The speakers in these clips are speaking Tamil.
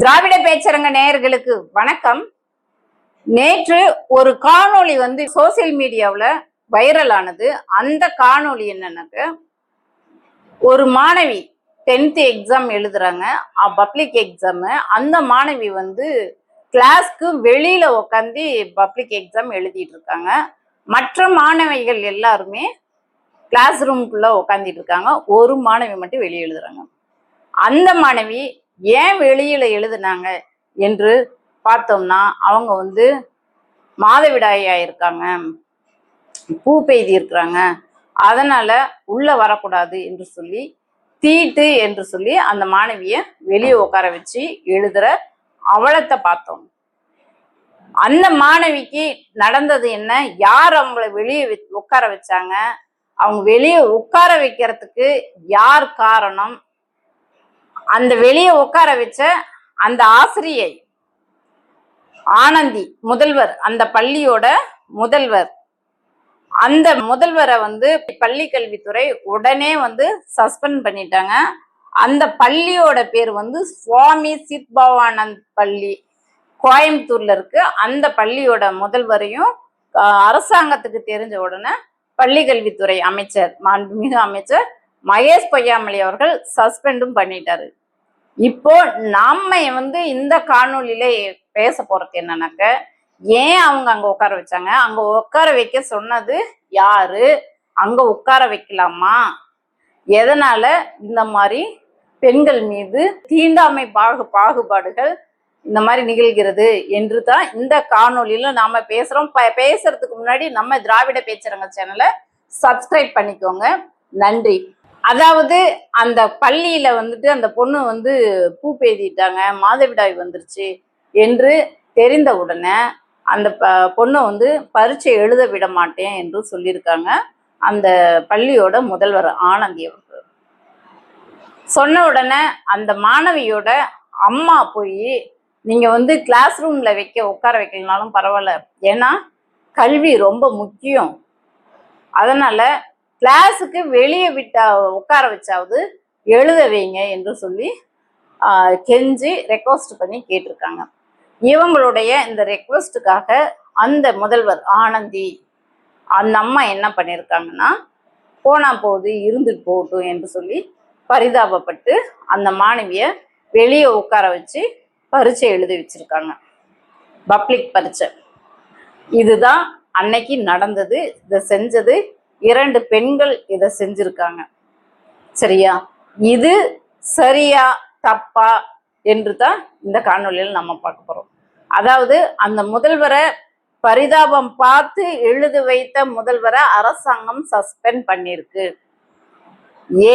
திராவிட பேச்சரங்க நேயர்களுக்கு வணக்கம். நேற்று ஒரு காணொளி வந்து சோசியல் மீடியாவில் வைரல் ஆனது. அந்த காணொளி என்னன்னாக்க ஒரு மாணவி டென்த்து எக்ஸாம் எழுதுறாங்க. பப்ளிக் எக்ஸாமு அந்த மாணவி வந்து கிளாஸ்க்கு வெளியில உட்காந்து பப்ளிக் எக்ஸாம் எழுதிட்டு இருக்காங்க. மற்ற மாணவிகள் எல்லாருமே கிளாஸ் ரூம்குள்ள உட்காந்துட்டு இருக்காங்க. ஒரு மாணவி மட்டும் வெளியே எழுதுறாங்க. அந்த மாணவி ஏன் வெளியில எழுதுனாங்க என்று பார்த்தோம்னா அவங்க வந்து மாதவிடாயா இருக்காங்க. பூ பெய்தி இருக்கிறாங்க. அதனால உள்ள வரக்கூடாது என்று சொல்லி தீட்டு என்று சொல்லி அந்த மாணவிய வெளியே உட்கார வச்சு எழுதுற அவலத்தை பார்த்தோம். அந்த மாணவிக்கு நடந்தது என்ன? யார் அவங்கள வெளியே உட்கார வச்சாங்க? அவங்க வெளியே உட்கார வைக்கிறதுக்கு யார் காரணம்? அந்த வெளியே உட்கார வச்ச அந்த ஆசிரியை ஆனந்தி முதல்வர் அந்த பள்ளியோட முதல்வர். அந்த முதல்வரை வந்து பள்ளி கல்வித்துறை உடனே வந்து சஸ்பெண்ட் பண்ணிட்டாங்க. அந்த பள்ளியோட பேர் வந்து சுவாமி சித்பவானந்த் பள்ளி. கோயம்புத்தூர்ல இருக்கு. அந்த பள்ளியோட முதல்வரையும் அரசாங்கத்துக்கு தெரிஞ்ச உடனே பள்ளி கல்வித்துறை அமைச்சர் மாண்புமிகு அமைச்சர் மகேஷ் பொய்யாமொழி அவர்கள் சஸ்பெண்டும் பண்ணிட்டாரு. இப்போ நாம வந்து இந்த காணொலியில பேச போறது என்னன்னாக்க ஏன் அவங்க அங்க உட்கார வச்சாங்க? அங்க உட்கார வைக்க சொன்னது யாரு? அங்க உட்கார வைக்கலாமா? எதனால இந்த மாதிரி பெண்கள் மீது தீண்டாமை பாகு பாகுபாடுகள் இந்த மாதிரி நிகழ்கிறது என்று தான் இந்த காணொலியில நாம பேசுறோம். ப- பேசுறதுக்கு முன்னாடி நம்ம திராவிட பேச்சரங்க சேனலை சப்ஸ்கிரைப் பண்ணிக்கோங்க. நன்றி. அதாவது அந்த பள்ளியில வந்துட்டு அந்த பொண்ணு வந்து பூ பேதிட்டாங்க மாதவிடாய் வந்துருச்சு என்று தெரிந்த உடனே அந்த ப- பொண்ணை வந்து பரீட்சை எழுத விட மாட்டேன் என்று சொல்லியிருக்காங்க அந்த பள்ளியோட முதல்வர் ஆனந்தி அவர்கள். சொன்ன உடனே அந்த மாணவியோட அம்மா போய் நீங்க வந்து கிளாஸ் ரூம்ல வைக்க உட்கார வைக்கலனாலும் பரவாயில்ல. ஏன்னா கல்வி ரொம்ப முக்கியம். அதனால கிளாஸுக்கு வெளியே விட்டா உட்கார வச்சாவது எழுத வைங்க என்று சொல்லி கெஞ்சி ரெக்வஸ்ட் பண்ணி கேட்டிருக்காங்க. இவங்களுடைய இந்த ரெக்வஸ்ட்டுக்காக அந்த முதல்வர் ஆனந்தி அந்த அம்மா என்ன பண்ணியிருக்காங்கன்னா போனா போகுது இருந்துட்டு போகட்டும் என்று சொல்லி பரிதாபப்பட்டு அந்த மாணவியை வெளியே உட்கார வச்சு பரீட்சை எழுதி வச்சிருக்காங்க. பப்ளிக் பரீட்சை. இதுதான் அன்னைக்கு நடந்தது இதை செஞ்சது இரண்டு பெண்கள் இதை செஞ்சிருக்காங்க. சரியா? இது சரியா தப்பா என்று தான் இந்த காணொளியில் நம்ம பார்க்க போறோம். அதாவது அந்த முதல்வரை பரிதாபம் பார்த்து எழுத வைத்த முதல்வரை அரசாங்கம் சஸ்பெண்ட் பண்ணியிருக்கு.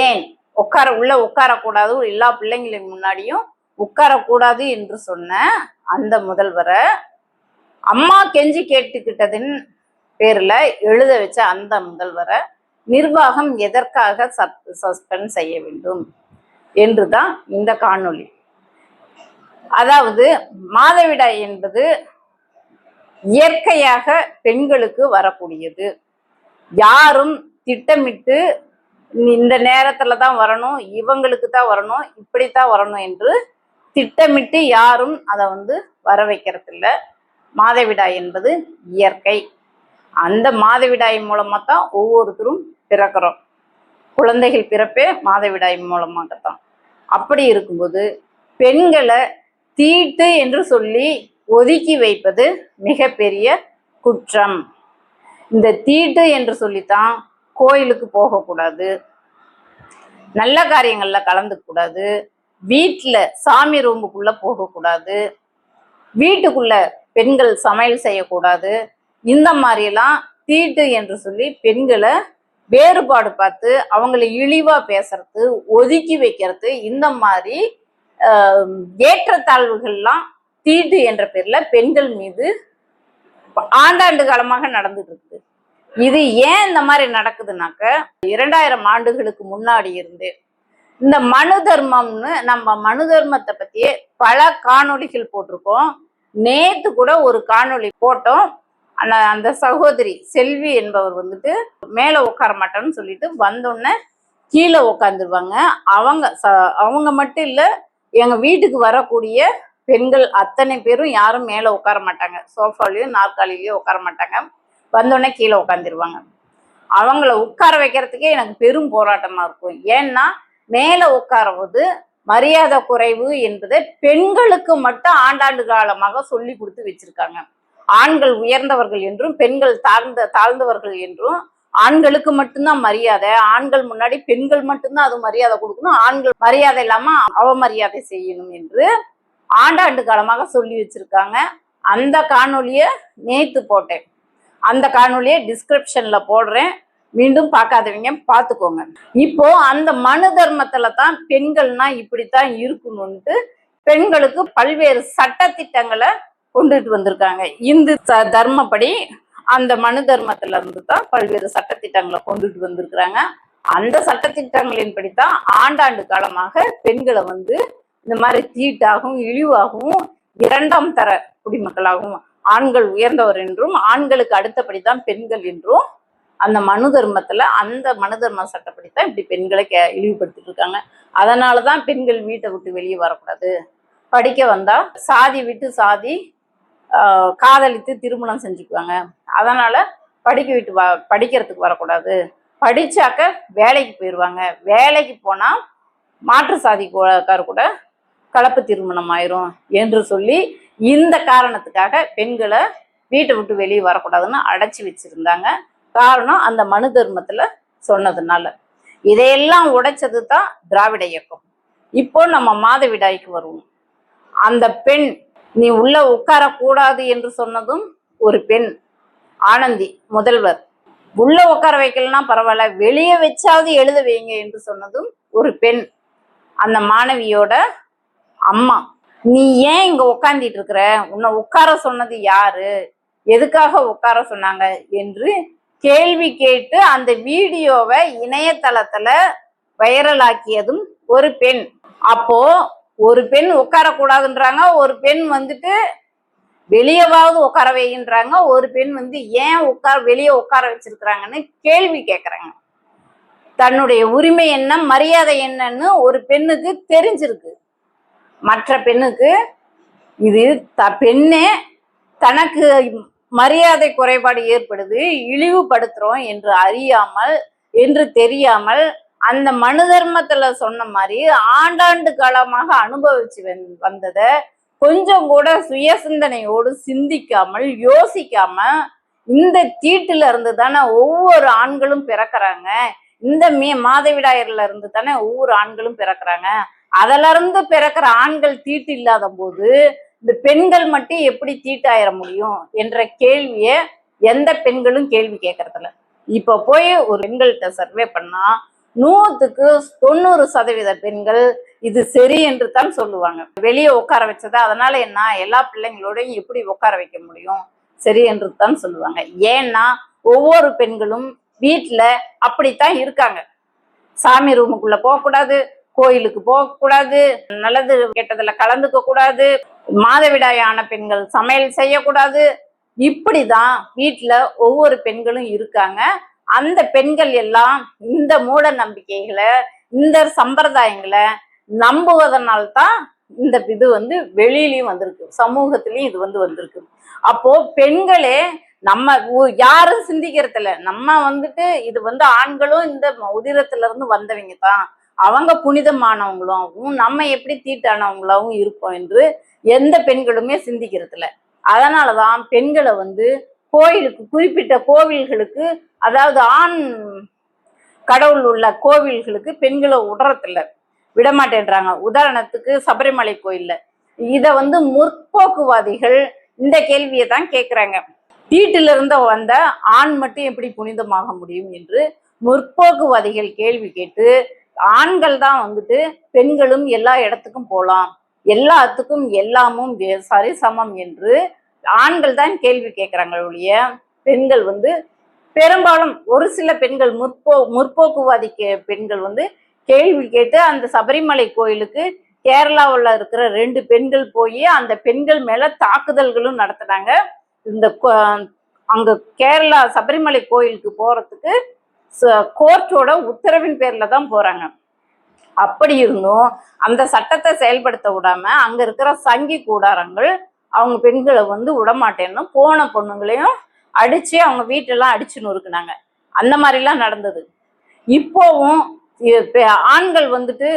ஏன்? உட்கார உள்ள உட்காரக்கூடாது எல்லா பிள்ளைங்களின் முன்னாடியும் உட்காரக்கூடாது என்று சொன்ன அந்த முதல்வரை அம்மா கெஞ்சி கேட்டுக்கிட்டதின் பேர்ல எழுத வச்ச அந்த முதல்வரை நிர்வாகம் எதற்காக சஸ்பெண்ட் செய்ய வேண்டும் என்றுதான் இந்த காணொளி. அதாவது மாதவிடாய் என்பது இயற்கையாக பெண்களுக்கு வரக்கூடியது. யாரும் திட்டமிட்டு இந்த நேரத்துல தான் வரணும் இவங்களுக்கு தான் வரணும் இப்படித்தான் வரணும் என்று திட்டமிட்டு யாரும் அதை வந்து வர வைக்கிறது இல்லை மாதவிடாய் என்பது இயற்கை. அந்த மாதவிடாய் மூலமாக தான் ஒவ்வொருத்தரும் பிறக்கிறோம். குழந்தைகள் பிறப்பே மாதவிடாய் மூலமாக தான் அப்படி இருக்கும்போது பெண்களை தீட்டு என்று சொல்லி ஒதுக்கி வைப்பது மிகப்பெரிய குற்றம். இந்த தீட்டு என்று சொல்லித்தான் கோயிலுக்கு போகக்கூடாது நல்ல காரியங்களில் கலந்துக்கூடாது வீட்டில் சாமி ரூமுக்குள்ளே போகக்கூடாது வீட்டுக்குள்ள பெண்கள் சமையல் செய்யக்கூடாது இந்த மாதிரிலாம் தீட்டு என்று சொல்லி பெண்களை வேறுபாடு பார்த்து அவங்களை இழிவாக பேசுறது ஒதுக்கி வைக்கிறது இந்த மாதிரி ஏற்றத்தாழ்வுகள்லாம் தீட்டு என்ற பேர்ல பெண்கள் மீது ஆண்டாண்டு காலமாக நடந்துட்டு இருக்குது இது ஏன் இந்த மாதிரி நடக்குதுனாக்க இரண்டாயிரம் ஆண்டுகளுக்கு முன்னாடி இருந்து இந்த மனு தர்மம்னு நம்ம மனு தர்மத்தை பத்தியே பல காணொளிகள் போட்டிருக்கோம். நேத்து கூட ஒரு காணொளி போட்டோம். அந்த அந்த சகோதரி செல்வி என்பவர் வந்துட்டு மேலே உட்கார மாட்டேன்னு சொல்லிட்டு வந்தோடனே கீழே உட்காந்துருவாங்க அவங்க ச அவங்க மட்டும் இல்லை எங்கள் வீட்டுக்கு வரக்கூடிய பெண்கள் அத்தனை பேரும் யாரும் மேலே உட்கார மாட்டாங்க. சோஃபாலேயும் நாற்காலிலையோ உட்கார மாட்டாங்க. வந்தோடனே கீழே உட்காந்துருவாங்க அவங்கள உட்கார வைக்கிறதுக்கே எனக்கு பெரும் போராட்டமாக இருக்கும். ஏன்னா மேலே உட்காரவது மரியாதை குறைவு என்பதை பெண்களுக்கு மட்டும் ஆண்டாண்டு காலமாக சொல்லி கொடுத்து வச்சிருக்காங்க. ஆண்கள் உயர்ந்தவர்கள் என்றும் பெண்கள் தாழ்ந்த தாழ்ந்தவர்கள் என்றும் ஆண்களுக்கு மட்டும்தான் மரியாதை. ஆண்கள் முன்னாடி பெண்கள் மட்டும்தான் அது மரியாதை கொடுக்கணும். ஆண்கள் மரியாதை இல்லாம அவமரியாதை செய்யணும் என்று ஆண்டாண்டு காலமாக சொல்லி வச்சிருக்காங்க. அந்த காணொலியை நேத்து போட்டேன். அந்த காணொலியை டிஸ்கிரிப்ஷன்ல போடுறேன். மீண்டும் பார்க்காதவங்க பார்த்துக்கோங்க. இப்போ அந்த மனு தர்மத்துல தான் பெண்கள்னா இப்படித்தான் இருக்கணும்ட்டு பெண்களுக்கு பல்வேறு சட்ட திட்டங்களை கொண்டுட்டு வந்திருக்காங்க. இந்து ச- தர்மப்படி அந்த மனு தர்மத்துல இருந்து தான் பல்வேறு சட்டத்திட்டங்களை கொண்டுட்டு வந்திருக்கிறாங்க. அந்த சட்டத்திட்டங்களின்படி தான் ஆண்டாண்டு காலமாக பெண்களை வந்து இந்த மாதிரி தீட்டாகவும் இழிவாகவும் இரண்டாம் தர குடிமக்களாகவும் ஆண்கள் உயர்ந்தவர் என்றும் ஆண்களுக்கு அடுத்தபடி தான் பெண்கள் என்றும் அந்த மனு தர்மத்துல அந்த மனு தர்ம சட்டப்படி தான் இப்படி பெண்களை கே இழிவுபடுத்திட்டு இருக்காங்க. அதனால தான் பெண்கள் வீட்டை விட்டு வெளியே வரக்கூடாது. படிக்க வந்தா சாதி விட்டு சாதி காதலித்து திருமணம் செஞ்சுக்குவாங்க. அதனால் படிக்க விட்டு வ படிக்கிறதுக்கு வரக்கூடாது. படித்தாக்க வேலைக்கு போயிடுவாங்க வேலைக்கு போனால் மாற்று சாதிக்கார் கூட கலப்பு திருமணம் ஆயிரும் என்று சொல்லி இந்த காரணத்துக்காக பெண்களை வீட்டை விட்டு வெளியே வரக்கூடாதுன்னு அடைச்சி வச்சுருந்தாங்க. காரணம் அந்த மனு தர்மத்தில் சொன்னதுனால. இதையெல்லாம் உடைச்சது தான் திராவிட இயக்கம். இப்போ நம்ம மாதவிடாய்க்கு வருவோம். அந்த பெண் நீ உள்ள உட்காரக்கூடாது என்று சொன்னதும் ஒரு பெண் ஆனந்தி முதல்வர். உள்ள உட்கார வைக்கலன்னா பரவாயில்ல வெளியே வச்சாவது எழுத வைங்க என்று சொன்னதும் ஒரு பெண் அந்த மாணவியோட அம்மா. நீ ஏன் இங்க உட்கார்ந்திட்டு இருக்கிற? உன்னை உட்கார சொன்னது யாரு? எதுக்காக உட்கார சொன்னாங்க? என்று கேள்வி கேட்டு அந்த வீடியோவை இணையதளத்துல வைரலாக்கியதும் ஒரு பெண். அப்போ ஒரு பெண் உட்காரக்கூடாதுன்றாங்க ஒரு பெண் வந்துட்டு வெளியவாவது உட்கார வைன்றாங்க ஒரு பெண் வந்து ஏன் உட்கார வெளியே உட்கார வச்சிருக்கிறாங்கன்னு கேள்வி கேட்குறாங்க தன்னுடைய உரிமை என்ன மரியாதை என்னன்னு ஒரு பெண்ணுக்கு தெரிஞ்சிருக்கு. மற்ற பெண்ணுக்கு இது த பெண்ணே தனக்கு மரியாதை குறைபாடு ஏற்படுது இழிவுபடுத்துகிறோம் என்று அறியாமல் என்று தெரியாமல் அந்த மனு தர்மத்துல சொன்ன மாதிரி ஆண்டாண்டு காலமாக அனுபவிச்சு வந்- கொஞ்சம் கூட சுய சிந்தனையோடு சிந்திக்காமல் யோசிக்காம இந்த தீட்டுல இருந்து தானே ஒவ்வொரு ஆண்களும் பிறக்கிறாங்க. இந்த மே மாதவிடாயர்ல இருந்து தானே ஒவ்வொரு ஆண்களும் பிறக்கறாங்க. அதுல இருந்து பிறக்கிற ஆண்கள் தீட்டு இல்லாத போது இந்த பெண்கள் மட்டும் எப்படி தீட்டாயிர முடியும் என்ற கேள்விய எந்த பெண்களும் கேள்வி கேட்கறதில்ல இப்ப போய் ஒரு பெண்கள்கிட்ட சர்வே பண்ணா நூத்துக்கு தொண்ணூறு சதவீத பெண்கள் இது சரி என்று தான் சொல்லுவாங்க. வெளியே உட்கார வச்சது அதனால என்ன? எல்லா பிள்ளைங்களோடையும் எப்படி உட்கார வைக்க முடியும்? சரி என்று தான் சொல்லுவாங்க. ஏன்னா ஒவ்வொரு பெண்களும் வீட்டில் அப்படித்தான் இருக்காங்க. சாமி ரூமுக்குள்ள போகக்கூடாது கோயிலுக்கு போகக்கூடாது நல்லது கெட்டதுல கலந்துக்க கூடாது மாதவிடாய் ஆன பெண்கள் சமையல் செய்யக்கூடாது. இப்படிதான் வீட்டில் ஒவ்வொரு பெண்களும் இருக்காங்க. அந்த பெண்கள் எல்லாம் இந்த மூட நம்பிக்கைகளை இந்த சம்பிரதாயங்களை நம்புவதனால்தான் இந்த இது வந்து வெளியிலயும் வந்திருக்கு. சமூகத்திலயும் இது வந்து வந்திருக்கு. அப்போ பெண்களே நம்ம ஊ- யாரும் சிந்திக்கிறது இல்லை நம்ம வந்துட்டு இது வந்து ஆண்களும் இந்த உதிரத்துல இருந்து வந்தவங்க தான். அவங்க புனிதமானவங்களும் நம்ம எப்படி தீட்டானவங்களாகவும் இருப்போம் என்று எந்த பெண்களுமே சிந்திக்கிறது இல்லை அதனாலதான் பெண்களை வந்து கோயிலுக்கு குறிப்பிட்ட கோவில்களுக்கு அதாவது ஆண் கடவுள் உள்ள கோவில்களுக்கு பெண்களை விடுறதில்ல விடமாட்டேன்றாங்க. உதாரணத்துக்கு சபரிமலை கோயில்ல. இதை வந்து முற்போக்குவாதிகள் இந்த கேள்வியை தான் கேட்குறாங்க வீட்டிலிருந்து வந்த ஆண் மட்டும் எப்படி புனிதமாக முடியும் என்று முற்போக்குவாதிகள் கேள்வி கேட்டு ஆண்கள் தான் வந்துட்டு பெண்களும் எல்லா இடத்துக்கும் போகலாம் எல்லாத்துக்கும் எல்லாமும் சரி சமம் என்று ஆண்கள் தான் கேள்வி கேட்குறாங்க ஒழிய பெண்கள் வந்து பெரும்பாலும் ஒரு சில பெண்கள் முற்போ முற்போக்குவாதி கே- பெண்கள் வந்து கேள்வி கேட்டு அந்த சபரிமலை கோயிலுக்கு கேரளாவில் இருக்கிற ரெண்டு பெண்கள் போய் அந்த பெண்கள் மேலே தாக்குதல்களும் நடத்துனாங்க. இந்த அங்கே கேரளா சபரிமலை கோயிலுக்கு போகிறதுக்கு கோர்ட்டோட உத்தரவின் பேரில் தான் போகிறாங்க அப்படி இருந்தும் அந்த சட்டத்தை செயல்படுத்த விடாம அங்க இருக்கிற சங்கி கூடாரங்கள் அவங்க பெண்களை வந்து விடமாட்டேன்னு போன பொண்ணுங்களையும் அடிச்சு அவங்க வீட்டெல்லாம் அடிச்சு நொறுக்குனாங்க. அந்த மாதிரிலாம் நடந்தது. இப்போவும் ஆண்கள் வந்துட்டு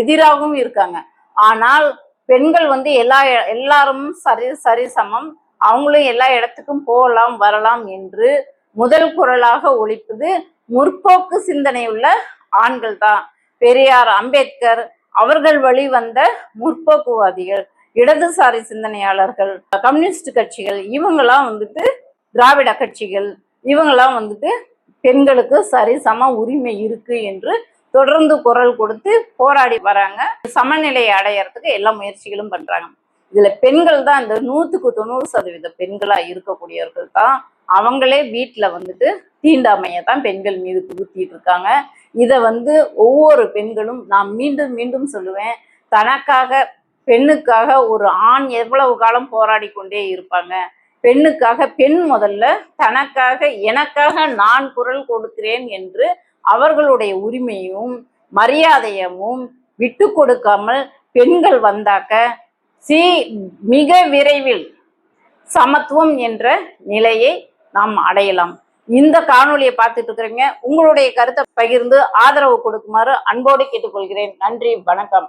எதிராகவும் இருக்காங்க. ஆனால் பெண்கள் வந்து எல்லா எல்லாரும் சரி சரி சமம் அவங்களும் எல்லா இடத்துக்கும் போகலாம் வரலாம் என்று முதல் குரலாக ஒழிப்பது முற்போக்கு சிந்தனையுள்ள ஆண்கள் தான் பெரியார் அம்பேத்கர் அவர்கள் வழி வந்த முற்போக்குவாதிகள். இடதுசாரி சிந்தனையாளர்கள் கம்யூனிஸ்ட் கட்சிகள் இவங்கெல்லாம் வந்துட்டு திராவிட கட்சிகள் இவங்கெல்லாம் வந்துட்டு பெண்களுக்கு சரிசம உரிமை இருக்கு என்று தொடர்ந்து குரல் கொடுத்து போராடி வராங்க. சமநிலையை அடையறதுக்கு எல்லா முயற்சிகளும் பண்றாங்க. இதுல பெண்கள் தான் இந்த நூத்துக்கு தொண்ணூறு சதவீத பெண்களா இருக்கக்கூடியவர்கள் தான். அவங்களே வீட்டுல வந்துட்டு தீண்டாமையை தான் பெண்கள் மீது புகுத்திட்டு இருக்காங்க. இதை வந்து ஒவ்வொரு பெண்களும் நான் மீண்டும் மீண்டும் சொல்லுவேன். தனக்காக பெண்ணுக்காக ஒரு ஆண் எவ்வளவு காலம் போராடி கொண்டே இருப்பாங்க? பெண்ணுக்காக பெண் முதல்ல தனக்காக எனக்காக நான் குரல் கொடுக்கிறேன் என்று அவர்களுடைய உரிமையும் மரியாதையமும் விட்டு கொடுக்காமல் பெண்கள் வந்தாக்க சி மிக விரைவில் சமத்துவம் என்ற நிலையை நாம் அடையலாம். இந்த காணொலியை பார்த்துட்டு இருக்கிறீங்க உங்களுடைய கருத்தை பகிர்ந்து ஆதரவு கொடுக்குமாறு அன்போடு கேட்டுக்கொள்கிறேன். நன்றி வணக்கம்.